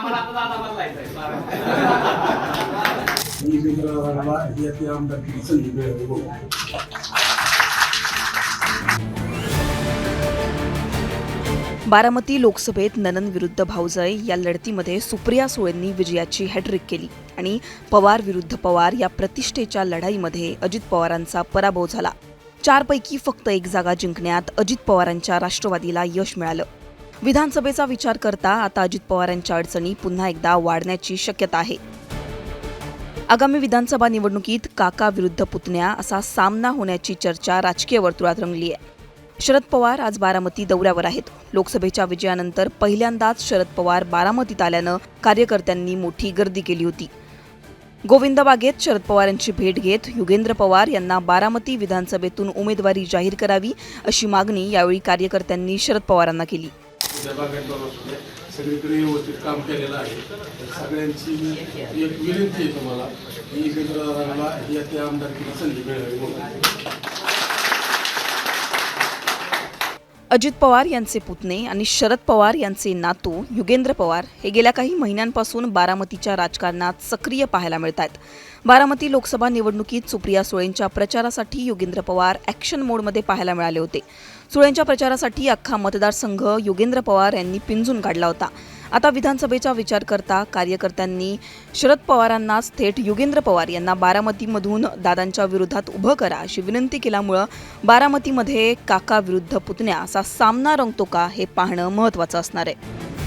बारामती लोकसभेत ननन विरुद्ध भाऊजय या लढतीमध्ये सुप्रिया सुळेंनी विजयाची हॅट्रिक केली आणि पवार विरुद्ध पवार या प्रतिष्ठेच्या लढाईमध्ये अजित पवारांचा पराभव झाला. चारपैकी फक्त एक जागा जिंकण्यात अजित पवारांच्या राष्ट्रवादीला यश मिळालं. विधानसभेचा विचार करता आता अजित पवारांच्या अडचणी पुन्हा एकदा वाढण्याची शक्यता आहे. आगामी विधानसभा निवडणुकीत काका विरुद्ध पुतण्या असा सामना होण्याची चर्चा राजकीय वर्तुळात रंगली आहे शरद पवार आज बारामती दौऱ्यावर आहेत. लोकसभेच्या विजयानंतर पहिल्यांदाच शरद पवार बारामतीत आल्यानं कार्यकर्त्यांनी मोठी गर्दी केली होती. गोविंदबागेत शरद पवारांची भेट घेत युगेंद्र पवार यांना बारामती विधानसभेतून उमेदवारी जाहीर करावी अशी मागणी यावेळी कार्यकर्त्यांनी शरद पवारांना केली. उद्या असू सगळीकडे व्यवस्थित काम केलेलं आहे. सगळ्यांची सगळ्यांची एक विनंती आहे तुम्हाला की मित्राला त्या आमदारकीची संधी मिळावी म्हणून. अजित पवार यांचे पुतणे आणि शरद पवार यांचे नातू युगेंद्र पवार हे गेल्या काही महिन्यांपासून बारामतीच्या राजकारणात सक्रिय पाहायला मिळत आहेत बारामती लोकसभा निवडणुकीत सुप्रिया सुळेंच्या प्रचारासाठी युगेंद्र पवार ॲक्शन मोडमध्ये पाहायला मिळाले होते. सुळेंच्या प्रचारासाठी अख्खा मतदारसंघ युगेंद्र पवार यांनी पिंजून काढला होता. आता विधानसभेचा विचार करता कार्यकर्त्यांनी शरद पवारांनाच थेट युगेंद्र पवार यांना बारामतीमधून दादांच्या विरोधात उभं करा अशी विनंती केल्यामुळं बारामतीमध्ये काका विरुद्ध पुतण्या असा सामना रंगतो का हे पाहणं महत्त्वाचं असणार आहे.